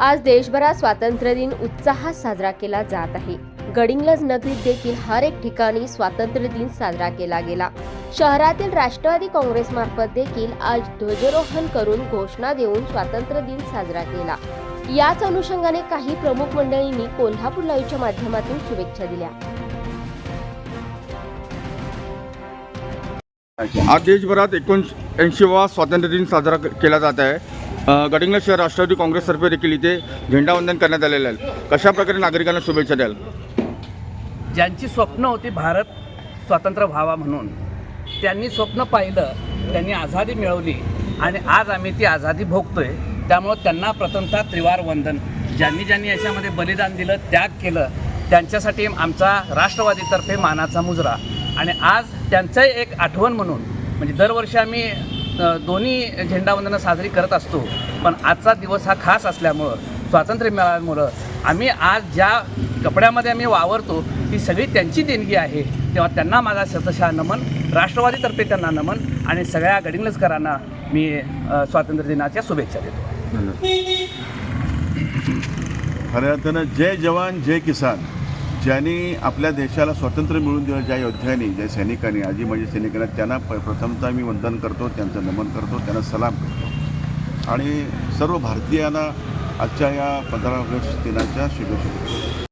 आज देशभरात स्वातंत्र्य दिन उत्साहात साजरा केला जात आहे. गडिंग्लज नगरीत देखील हर एक ठिकाणी स्वातंत्र्य दिन साजरा केला गेला. शहरातील राष्ट्रवादी काँग्रेसमार्फत देखील आज ध्वजारोहण करून घोषणा देऊन स्वातंत्र्य दिन साजरा केला. याच अनुषंगाने काही प्रमुख मंडळींनी कोल्हापूर लाईव्हच्या माध्यमातून शुभेच्छा दिल्या. आज देशभरात एकोण ऐंशीवा स्वातंत्र्य दिन साजरा केला जात आहे. गडिंगला शहर राष्ट्रवादी काँग्रेसतर्फे देखील इथे झेंडावंदन करण्यात आलेलं आहे. कशा प्रकारे नागरिकांना शुभेच्छा द्याल? ज्यांची स्वप्न होती भारत स्वतंत्र व्हावा म्हणून त्यांनी स्वप्न पाहिलं त्यांनी आझादी मिळवली आणि आज आम्ही ती आझादी भोगतोय. त्यामुळं त्यांना प्रथमतः त्रिवार वंदन. ज्यांनी ज्यांनी याच्यामध्ये बलिदान दिलं त्याग केलं त्यांच्यासाठी आमचा राष्ट्रवादीतर्फे मानाचा मुजरा. आणि आज त्यांचं एक आठवण म्हणून म्हणजे दरवर्षी आम्ही दोन्ही झेंडावंदनं साजरी करत असतो. पण आजचा दिवस हा खास असल्यामुळं स्वातंत्र्य मिळाल्यामुळं आम्ही आज ज्या कपड्यामध्ये आम्ही वावरतो ती सगळी त्यांची देणगी आहे. तेव्हा त्यांना माझा शतशः नमन राष्ट्रवादीतर्फे त्यांना नमन आणि सगळ्या गडिंगलजकरांना मी स्वातंत्र्य दिनाच्या शुभेच्छा देतो. खऱ्या अर्थानं जय जवान जय किसान. ज्यांनी आपल्या देशाला स्वातंत्र्य मिळून दिलं ज्या योद्ध्यांनी ज्या सैनिकांनी आजी माझी सैनिकांना त्यांना प प्रथमतः मी वंदन करतो त्यांचं नमन करतो त्यांना सलाम करतो. आणि सर्व भारतीयांना आजच्या या पंधरा ऑगस्ट दिनाच्या शुभेच्छा